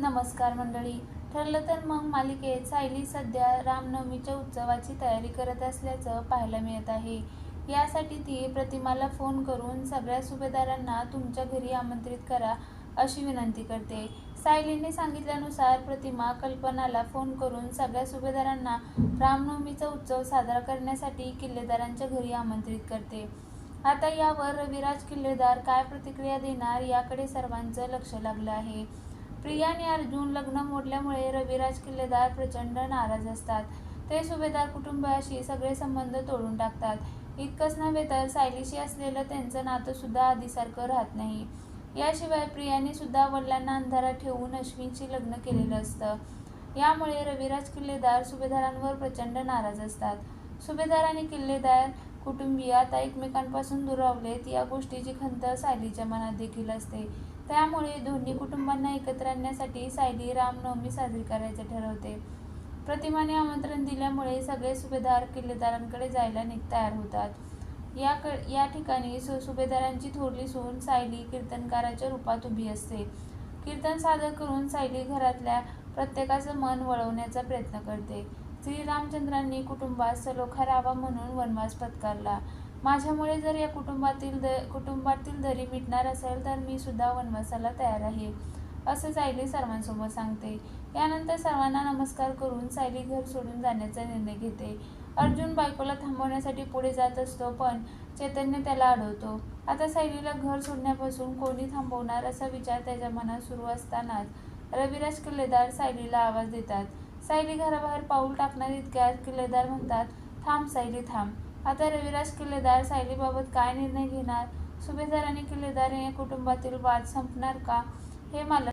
नमस्कार मंडळी. ठरलं तर मग मालिकेत सायली सध्या रामनवमीच्या उत्सवाची तयारी करत असल्याचं पाहायला मिळत आहे. यासाठी ती प्रतिमाला फोन करून सगळ्या सुभेदारांना तुमच्या घरी आमंत्रित करा अशी विनंती करते. सायलीने सांगितल्यानुसार प्रतिमा कल्पनाला फोन करून सगळ्या सुभेदारांना रामनवमीचा उत्सव साजरा करण्यासाठी किल्लेदारांच्या घरी आमंत्रित करते. आता यावर रविराज किल्लेदार काय प्रतिक्रिया देणार याकडे सर्वांचं लक्ष लागलं आहे. प्रियाने अर्जुन लग्न मोडल्यामुळे रविराज किल्लेदार प्रचंड नाराज असतात. ते सुभेदार कुटुंबाशी सगळे संबंध तोडून टाकतात. इतकंच नव्हे तर सायलीशी असलेलं त्यांचं नातं सुद्धा आधीसारखं राहत नाही. याशिवाय प्रियाने सुद्धा वडिलांना अंधारात ठेवून अश्विनशी लग्न केलेलं असतं. यामुळे रविराज किल्लेदार सुभेदारांवर प्रचंड नाराज असतात. सुभेदार आणि किल्लेदार कुटुंबीय आता एकमेकांपासून दुरावलेत या गोष्टीची खंत सायलीच्या मनात देखील असते. त्यामुळे दोन्ही कुटुंबांना एकत्र आणण्यासाठी सायली रामनवमी साजरी करायचे ठरवते. प्रतिमाने आमंत्रण दिल्यामुळे सगळे सुभेदार किल्लेदारांकडे जायला निघ तयार होतात. या क या ठिकाणी सु सुभेदारांची थोरली सून सायली कीर्तनकाराच्या रूपात उभी असते. कीर्तन सादर करून सायली घरातल्या प्रत्येकाचं मन वळवण्याचा प्रयत्न करते. श्रीरामचंद्रांनी कुटुंबात सलोखा रावा म्हणून वनवास पत्करला. माझ्यामुळे जर या कुटुंबातील द कुटुंबातील दरी मिटणार असेल तर मी सुद्धा वनवासाला तयार आहे असं सायली सर्वांसमोर सांगते. यानंतर सर्वांना नमस्कार करून सायली घर सोडून जाण्याचा निर्णय घेते. अर्जुन बायकोला थांबवण्यासाठी पुढे जात असतो पण चैतन्य त्याला अडवतो. आता सायलीला घर सोडण्यापासून कोणी थांबवणार असा विचार त्याच्या मनात सुरू असतानाच रविराज किल्लेदार सायलीला आवाज देतात. सायली घराबाहेर पाऊल टाकणार इतक्यात किल्लेदार म्हणतात थांब सायली थांब. आता रविराज किल्लेदार सायलीबाबत काय निर्णय घेणार? सुभेदार आणि किल्लेदार या कुटुंबातील वाद संपणार का? हे मला